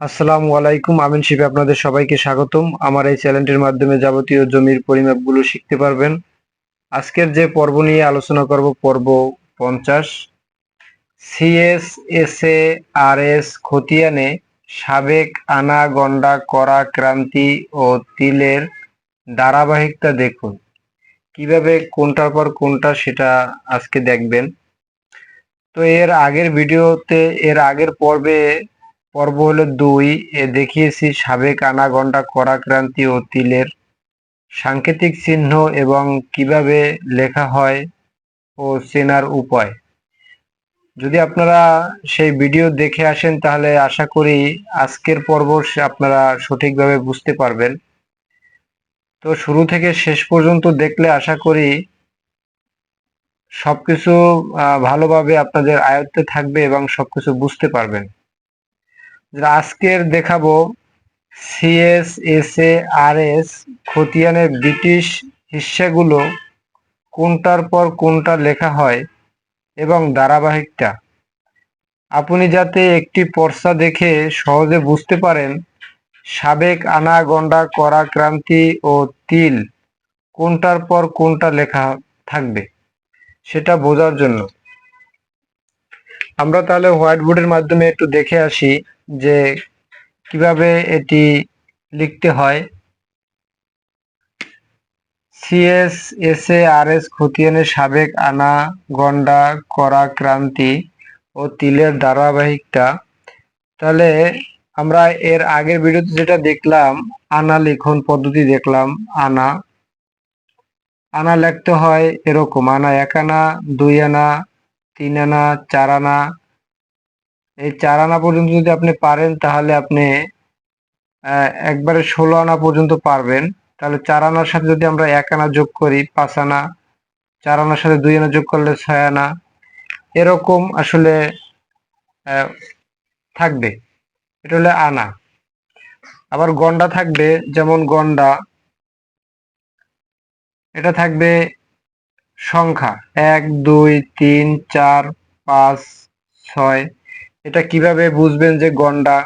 আসসালামু আলাইকুম, আমিন শিবে আপনাদের সবাইকে স্বাগতম। আমার এই চ্যানেলটির মাধ্যমে যাবতীয় জমির পরিমাপগুলো শিখতে পারবেন। আজকের যে পর্ব নিয়ে আলোচনা করব পর্ব পঞ্চাশ। C S S A R S খতিয়ানে সাবেক আনা গন্ডা করা ক্রান্তি ও তিলের ধারাবাহিকতা দেখুন। কীভাবে কোনটার পর কোনটা সেটা আজকে দেখবেন। তো এর আগের ভিডিওতে, এর আগের পর্বে পর্ব হলো দুই। এ দেখিয়েছি সাবেক আনাগন্ডা করাক্রান্তি ও তিলের সাংকেতিক চিহ্ন এবং কীভাবে লেখা হয় ও চেনার উপায়। যদি আপনারা সেই ভিডিও দেখে আসেন তাহলে আশা করি আজকের পর্ব আপনারা সঠিকভাবে বুঝতে পারবেন। তো শুরু থেকে শেষ পর্যন্ত দেখলে আশা করি সবকিছু ভালোভাবে আপনাদের আয়ত্তে থাকবে এবং সবকিছু বুঝতে পারবেন। আজকের দেখাবো C S S A R S খতিয়ানের British হিস্সাগুলো কোনটার পর কোনটা লেখা হয় এবং ধারাবাহিকটা। আপনি যাতে একটি পর্সা দেখে সহজে বুঝতে পারেন, সাবেক আনা গন্ডা করা ক্রান্তি ও তিল কোনটার পর কোনটা লেখা থাকবে, সেটা বোঝার জন্য। আমরা তাহলে হোয়াইট বোর্ডের মাধ্যমে একটু দেখে আসি। যে কীভাবে এটি লিখতে হয়। C S S A R S খতিয়ানের সাবেক আনা গন্ডা করা ক্রান্তি ও তিলের ধারাবাহিকটা তাহলে আমরা এর আগের ভিডিওতে যেটা দেখলাম আনা লিখন পদ্ধতি দেখলাম, আনা। আনা লিখতে হয় এরকম, আনা এক আনা, দুই আনা, তিন আনা, চার আনা এই চার আনা পর্যন্ত যদি আপনি পারেন, তাহলে আপনি একবারে ষোলো আনা পর্যন্ত পারবেন। তাহলে চার আনার সাথে যদি আমরা এক আনা যোগ করি, পাঁচ আনা, চার আনার সাথে দুই আনা যোগ করলে ছয় আনা, এরকম আসলে থাকবে। এটা হলে আনা। আবার গন্ডা থাকবে, যেমন গন্ডা, এটা থাকবে সংখ্যা। এক, দুই, তিন, চার, পাঁচ, ছয় এটা কীভাবে বুঝবেন যে গন্ডা?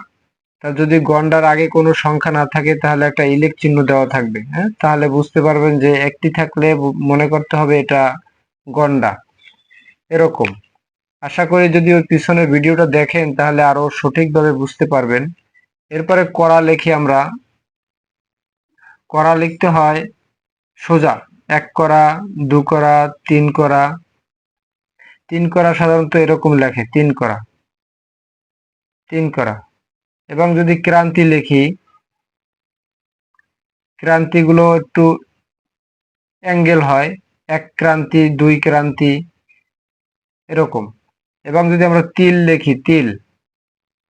তা যদি গন্ডার আগে কোনো সংখ্যা না থাকে, তাহলে একটা ইলেক চিহ্ন দেওয়া থাকবে হ্যাঁ? তাহলে বুঝতে পারবেন যে একটি থাকলে মনে করতে হবে এটা গন্ডা। এরকম। আশা করি যদি ওর পিছনের ভিডিওটা দেখেন, তাহলে আরও সঠিকভাবে বুঝতে পারবেন। এরপরে করা লিখি আমরা। করা লিখতে হয় সোজা। এক করা দু করা তিন করা তিন করা সাধারণত এরকম লেখে, তিন করা তিন করা। এবং যদি ক্রান্তি লিখি, ক্রান্তিগুলো একটু অ্যাঙ্গেল হয়, এক ক্রান্তি, দুই ক্রান্তি, এরকম। এবং যদি আমরা তিল লিখি, তিল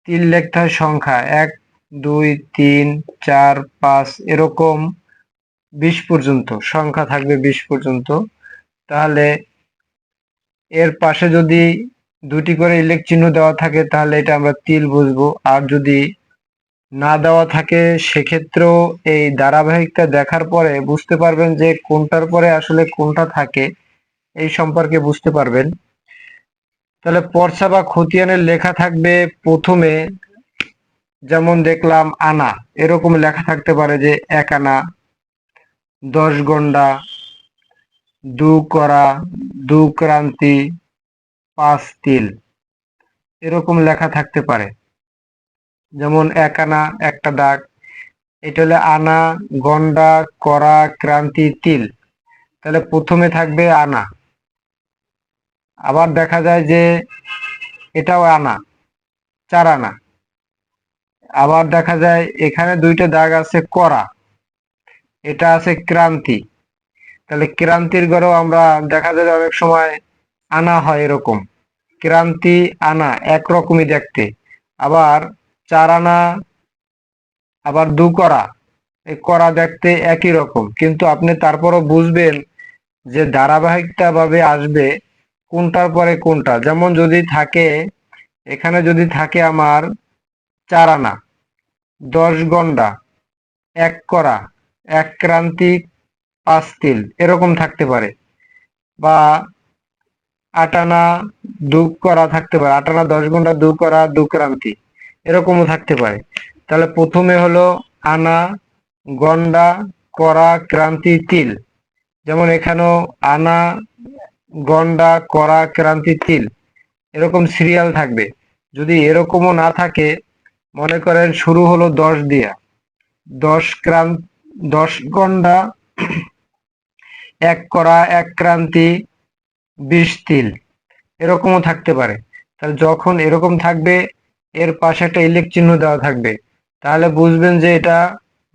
তিল লিখতে হয় সংখ্যা এক, দুই, তিন, চার, পাঁচ, এরকম বিশ পর্যন্ত, সংখ্যা থাকবে বিশ পর্যন্ত। তাহলে এর পাশে যদি দুটি করে ইলেক চিহ্ন দেওয়া থাকে, তাহলে এটা আমরা তিল বুঝব। আর যদি না দেওয়া থাকে, সেক্ষেত্রেও এই ধারাবাহিকটা দেখার পরে বুঝতে পারবেন যে কোনটার পরে আসলে কোনটা থাকে, এই সম্পর্কে বুঝতে পারবেন। তাহলে পর্সা বা খতিয়ানের লেখা থাকবে প্রথমে, যেমন দেখলাম আনা, এরকম লেখা থাকতে পারে যে এক আনা, দশ গন্ডা, দু করা, দু ক্রান্তি পাঁচ তিল। এরকম লেখা থাকতে পারে। যেমন, এক আনা, একটা দাগ। এটা হলে আনা, গন্ডা, করা, ক্রান্তি, তিল। তাহলে প্রথমে থাকবে আনা। আবার দেখা যায় যে এটাও আনা, চার আনা। আবার দেখা যায় এখানে দুইটা দাগ আছে করা। এটা আছে ক্রান্তি। তাহলে ক্রান্তির গড়েও আমরা দেখা যায় অনেক সময় আনা হয় এরকম। ক্রান্তি আনা একরকমই দেখতে। আবার চার আনা, আবার দু করা। এই করা দেখতে একই রকম। কিন্তু আপনি তারপরও বুঝবেন যে ধারাবাহিকটা ভাবে আসবে কোনটার পরে কোনটা। যেমন যদি থাকে, এখানে যদি থাকে আমার চার আনা, দশ গন্ডা, এক করা, এক ক্রান্তি, পাঁচ তিল, এরকম থাকতে পারে। বা আটানা দু করা থাকতে পারে। আটানা দশ ঘণ্টা দু করা দু ক্রান্তি। এরকমও থাকতে পারে। তাহলে প্রথমে হলো আনা, গন্ডা করা ক্রান্তি, তিল। যেমন এখানেও আনা, গন্ডা করা ক্রান্তি, তিল। এরকম সিরিয়াল থাকবে। যদি এরকমও না থাকে, মনে করেন শুরু হলো দশ দিয়া। দশ ক্রান্ত দশ গন্ডা, এক করা এক ক্রান্তি বিশ তিল, এরকমও থাকতে পারে। তাহলে যখন এরকম থাকবে, এর পাশে একটা ইলেক চিহ্ন দেওয়া থাকবে, তাহলে বুঝবেন যে এটা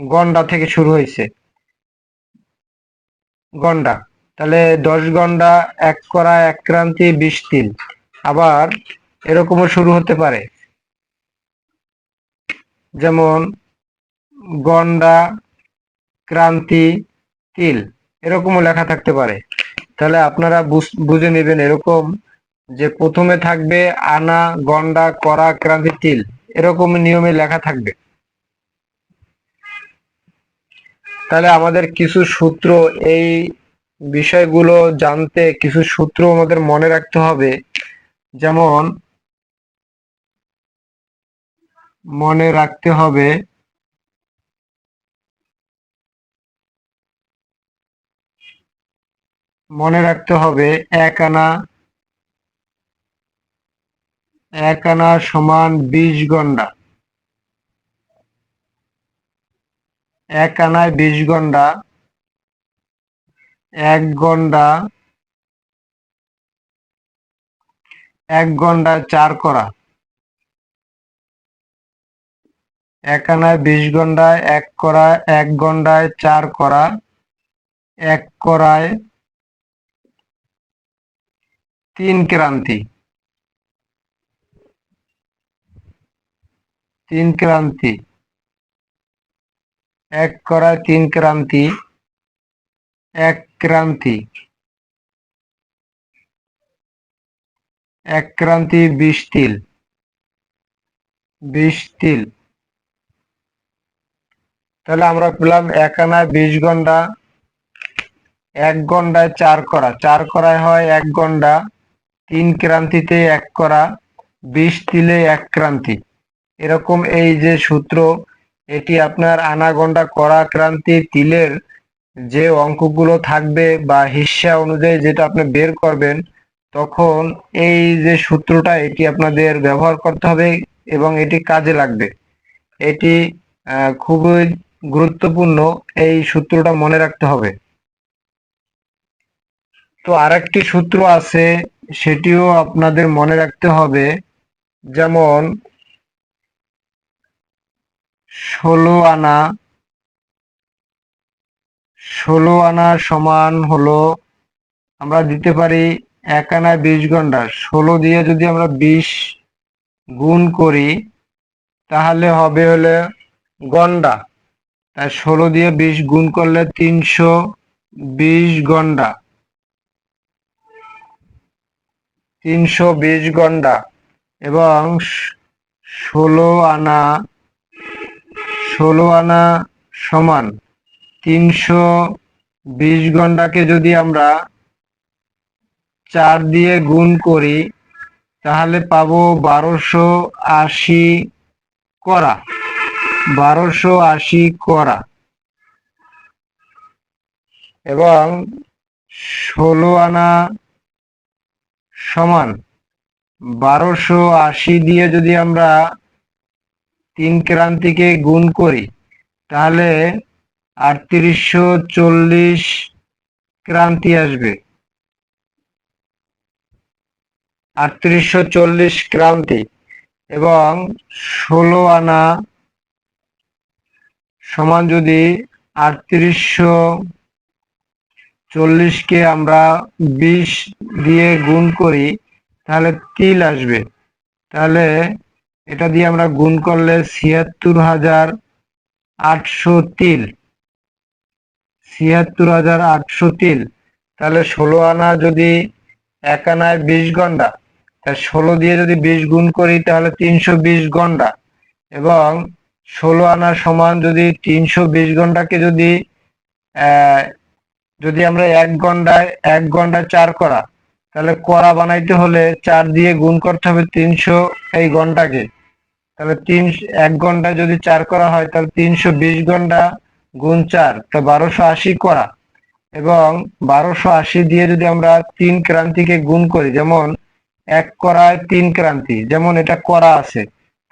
গন্ডা থেকে শুরু হয়েছে। গন্ডা, তাহলে দশ গন্ডা, এক করা এক ক্রান্তি বিশ তিল। আবার এরকমও শুরু হতে পারে। যেমন গন্ডা, ক্রান্তি, তিল, এরকমও লেখা থাকতে পারে। তাহলে আপনারা বুঝে নেবেন এরকম যে প্রথমে থাকবে আনা, গন্ডা করা ক্রান্তি, তিল। এরকম নিয়মে লেখা থাকবে। তাহলে আমাদের কিছু সূত্র, এই বিষয়গুলো জানতে কিছু সূত্র আমাদের মনে রাখতে হবে। যেমন মনে রাখতে হবে মনে রাখতে হবে, এক আনা এক আনা সমান বিশ গন্ডা। এক আনায় বিশ গন্ডা, এক গন্ডা, এক গন্ডায় চার করা। এক আনায় বিশ গন্ডায় এক করা, এক গন্ডায় চার করা, এক করায় তিন ক্রান্তি। তিন ক্রান্তি। এক করায় তিন ক্রান্তি। এক ক্রান্তি। এক ক্রান্তি বিশ তিল। বিশ তাহলে আমরা পেলাম এক আনায় বিশ ঘণ্টা এক ঘন্টায় চার করা। চার করায় হয় এক গন্ডা। তিন ক্রান্তিতে এক করা, বিশ তিলে এক ক্রান্তি। এরকম এই যে সূত্র, এটি আপনার আনাগন্ডা করা ক্রান্তি তিলের যে অঙ্কগুলো থাকবে বা হিস্সা অনুযায়ী যেটা আপনি বের করবেন, তখন এই যে সূত্রটা এটি আপনাদের ব্যবহার করতে হবে এবং এটি কাজে লাগবে। এটি খুবই গুরুত্বপূর্ণ এই সূত্রটা মনে রাখতে হবে। তো আরেকটি সূত্র আছে সেটিও আপনাদের মনে রাখতে হবে, যেমন ষোলো আনা ষোলো আনা সমান হলো, আমরা দিতে পারি এক আনা বিশ ঘণ্টা। ষোলো দিয়ে যদি আমরা বিশ গুণ করি, তাহলে হবে হলে গন্ডা তাই ষোলো দিয়ে বিশ গুণ করলে তিনশো বিশ গন্ডা তিনশো বিশ গন্ডা এবং ষোলো আনা ষোলো আনা সমান তিনশো বিশ ঘন্টাকে যদি আমরা চার দিয়ে গুণ করি, তাহলে পাবো বারোশো আশি করা, বারোশো আশি করা। এবং ষোলো আনা সমান বারোশো আশি দিয়ে যদি আমরা তিন ক্রান্তিকে গুণ করি, তাহলে আটত্রিশশো চল্লিশ ক্রান্তি আসবে। আটত্রিশশো চল্লিশ ক্রান্তি এবং ষোলো আনা সমান যদি আটত্রিশশো চল্লিশকে আমরা বিশ দিয়ে গুণ করি, তাহলে তিল আসবে। তাহলে এটা দিয়ে আমরা গুণ করলে ছিয়াত্তর হাজার আটশো তিল। ছিয়াত্তর হাজার আটশো তিল। তাহলে ষোলো আনা যদি এক আনায় বিশ ঘণ্টা তাহলে ষোলো দিয়ে যদি বিশ গুণ করি, তাহলে তিনশো বিশ ঘণ্টা এবং ষোলো আনা সমান যদি তিনশো বিশ ঘন্টাকে যদি যদি আমরা এক ঘন্টায় এক ঘন্টায় চার করা, তাহলে কড়া বানাইতে হলে চার দিয়ে গুণ করতে হবে তিনশো এই ঘন্টাকে। তাহলে তিন, এক ঘন্টায় যদি চার করা হয়, তাহলে তিনশো বিশ ঘণ্টা গুণ চার, তো বারোশো আশি করা। এবং বারোশো আশি দিয়ে যদি আমরা তিন ক্রান্তিকে গুণ করি, যেমন এক করায় তিন ক্রান্তি, যেমন এটা করা আছে,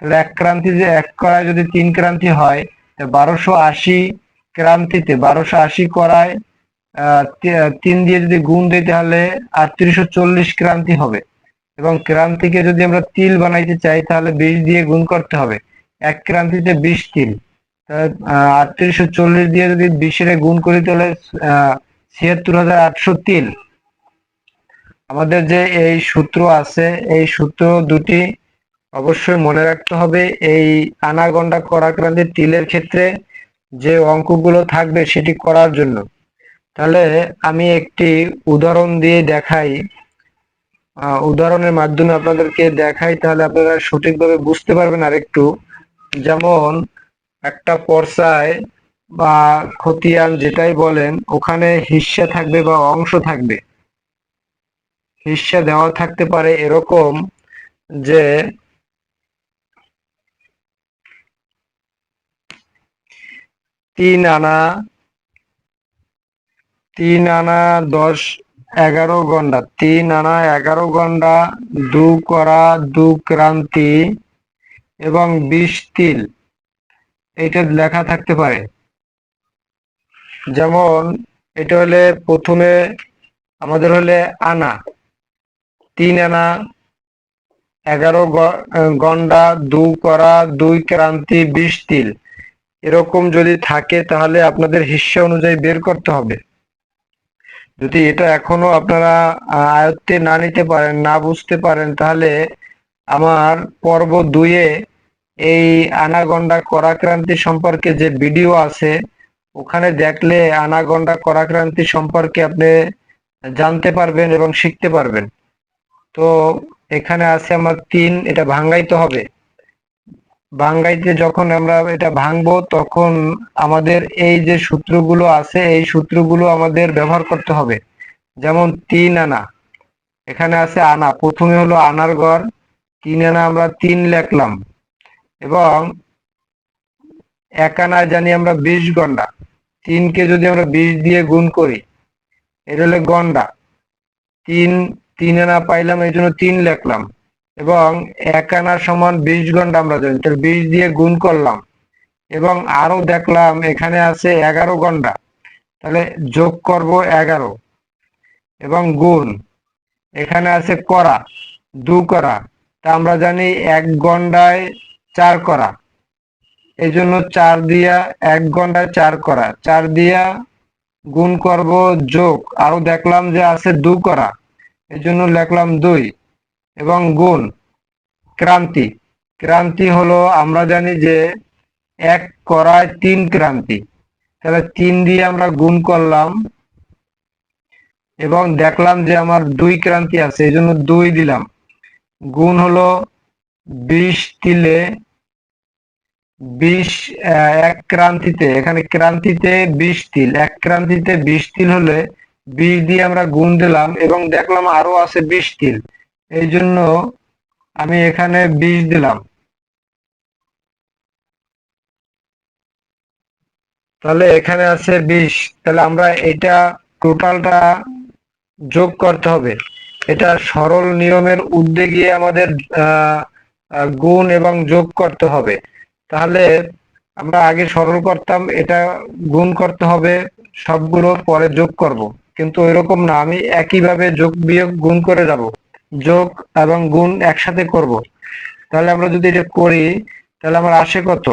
তাহলে এক ক্রান্তি যে এক করায় যদি তিন ক্রান্তি হয়, তা বারোশো আশি ক্রান্তিতে, বারোশো আশি করায় তিন দিয়ে যদি গুণ দিই তাহলে আটত্রিশশো চল্লিশ ক্রান্তি হবে। এবং ক্রান্তিকে যদি আমরা তিল বানাইতে চাই, তাহলে বিশ দিয়ে গুণ করতে হবে। এক ক্রান্তিতে বিশ তিল। আটত্রিশশো চল্লিশ দিয়ে যদি বিশের গুণ করি তাহলে ছিয়াত্তর হাজার আটশো তিল। আমাদের যে এই সূত্র আছে, এই সূত্র দুটি অবশ্যই মনে রাখতে হবে। এই আনাগন্ডা করাক্রান্তির তিলের ক্ষেত্রে যে অঙ্কগুলো থাকবে সেটি করার জন্য। তাহলে আমি একটি উদাহরণ দিয়ে দেখাই। উদাহরণের মাধ্যমে আপনাদেরকে দেখাই, তাহলে আপনারা সঠিকভাবে বুঝতে পারবেন আর একটু যেমন, একটা পর্সায় বা খতিয়ান যেটাই বলেন, ওখানে হিস্যা থাকবে বা অংশ থাকবে। হিস্যা দেওয়া থাকতে পারে এরকম যে, তিন আনা তিন আনা দশ এগারো গন্ডা। তিন আনা এগারো গন্ডা, দু করা, দু ক্রান্তি এবং বিশ তিল। এটা লেখা থাকতে পারে। যেমন, এটা হলে প্রথমে আমাদের হলে আনা। তিন আনা এগারো গন্ডা, দু করা, দুই ক্রান্তি, বিশ তিল। এরকম যদি থাকে তাহলে আপনাদের হিস্সা অনুযায়ী বের করতে হবে। যদি এটা এখনও আপনারা আয়ত্তে না নিতে পারেন, না বুঝতে পারেন, তাহলে আমার পর্ব দুয়ে এই আনাগন্ডা করাক্রান্তি সম্পর্কে যে ভিডিও আছে, ওখানে দেখলে আনাগন্ডা করাক্রান্তি সম্পর্কে আপনি জানতে পারবেন এবং শিখতে পারবেন। তো এখানে আছে আমার তিন, এটা ভাঙ্গাইতে হবে। ভাঙ্গাইতে যখন আমরা এটা ভাঙবো, তখন আমাদের এই যে সূত্রগুলো আছে, এই সূত্রগুলো আমাদের ব্যবহার করতে হবে। যেমন তিন আনা। এখানে আছে আনা। প্রথমে হলো আনার ঘর তিন আনা আমরা তিন লেখলাম। এবং এক আনায় জানি আমরা বিশ গন্ডা। তিনকে যদি আমরা বিশ দিয়ে গুণ করি, এটা হলো গন্ডা। তিন তিন আনা পাইলাম, এই জন্য তিন লিখলাম। এবং এক আনার সমান বিশ ঘণ্টা আমরা জানি তাহলে বিশ দিয়ে গুণ করলাম। এবং আরও দেখলাম এখানে আছে এগারো ঘণ্টা, তাহলে যোগ করব এগারো এবং গুণ। এখানে আছে করা, দু করা, তা আমরা জানি এক ঘন্টায় চার করা। এই জন্য চার দিয়া এক ঘন্টায় চার করা, চার দিয়া গুণ করব যোগ। আরও দেখলাম যে আছে দু করা এই জন্য লিখলাম দুই। এবং গুণ, ক্রান্তি। ক্রান্তি হলো আমরা জানি যে এক করায় তিন ক্রান্তি। তাহলে তিন দিয়ে আমরা গুণ করলাম এবং দেখলাম যে আমার দুই ক্রান্তি আছে, এই জন্য দুই দিলাম। গুণ হলো বিশ তিলে বিশ এক ক্রান্তিতে, এখানে ক্রান্তিতে বিশ তিল, এক ক্রান্তিতে বিশ তিল হলে বিশ দিয়ে আমরা গুণ দিলাম এবং দেখলাম আরও আছে বিশ তিল। এই জন্য আমি এখানে বিশ দিলাম। তাহলে এখানে আছে বিশ তাহলে আমরা এটা টোটালটা যোগ করতে হবে। এটা সরল নিয়মের উদ্যোগে আমাদের গুণ এবং যোগ করতে হবে। তাহলে আমরা আগে সরল করতাম, এটা গুণ করতে হবে, সবগুলো পরে যোগ করব। কিন্তু এরকম না, আমি একইভাবে যোগ বিয়োগ গুণ করে যাব। যোগ এবং গুণ একসাথে করব। তাহলে আমরা যদি এটা করি, তাহলে আমার আসে কত?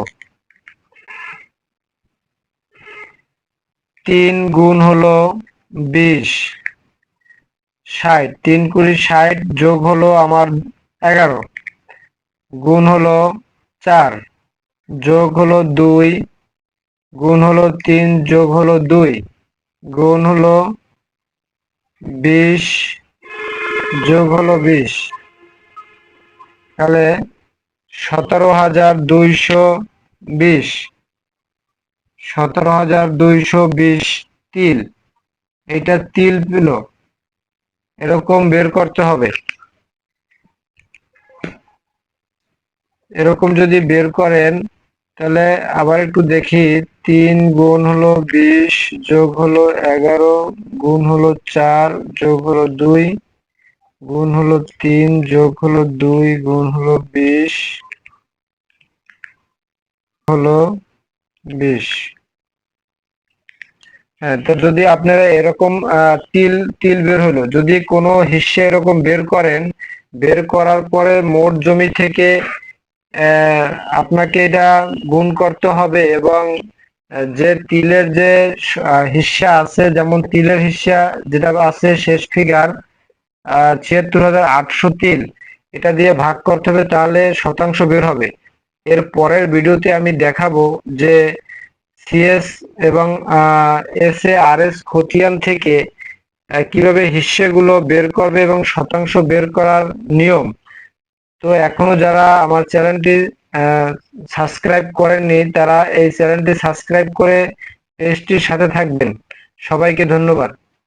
তিন গুণ হলো বিশ। ষাট। তিন কুড়ি ষাট যোগ হলো আমার এগারো। গুণ হলো চার। যোগ হলো দুই। গুণ হলো তিন যোগ হলো দুই। গুণ হলো বিশ। যোগ হলো বিশ। তাহলে সতেরো হাজার দুইশো বিশ। সতেরো হাজার দুইশো বিশ তিল। এটা তিল পেল। এরকম বের করতে হবে। এরকম যদি বের করেন, তাহলে আবার একটু দেখি। তিন গুণ হলো বিশ, যোগ হলো এগারো, গুণ হলো চার, যোগ হলো দুই। গুণ হলো তিন, যোগ হলো দুই, গুণ হলো বিশ হলো বিশ। হ্যাঁ তো যদি আপনারা এরকম তিল তিল বের হলো, যদি কোনো হিস্সা এরকম বের করেন, বের করার পরে মোট জমি থেকে আপনাকে এটা গুণ করতে হবে এবং যে তিলের যে হিস্সা আছে, যেমন তিলের হিসা যেটা আছে শেষ ফিগার ছিয়াত্তর হাজার আটশো তিল এটা দিয়ে ভাগ করতে হবে, তাহলে শতাংশ বের হবে। এর পরের ভিডিওতে আমি দেখাবো যে সিএস এবং এস এ আর এস খতিয়ান থেকে কীভাবে হিস্সেগুলো বের করবে এবং শতাংশ বের করার নিয়ম। তো এখনও যারা আমার চ্যানেলটি সাবস্ক্রাইব করেননি, তারা এই চ্যানেলটি সাবস্ক্রাইব করে পেজটির সাথে থাকবেন। সবাইকে ধন্যবাদ।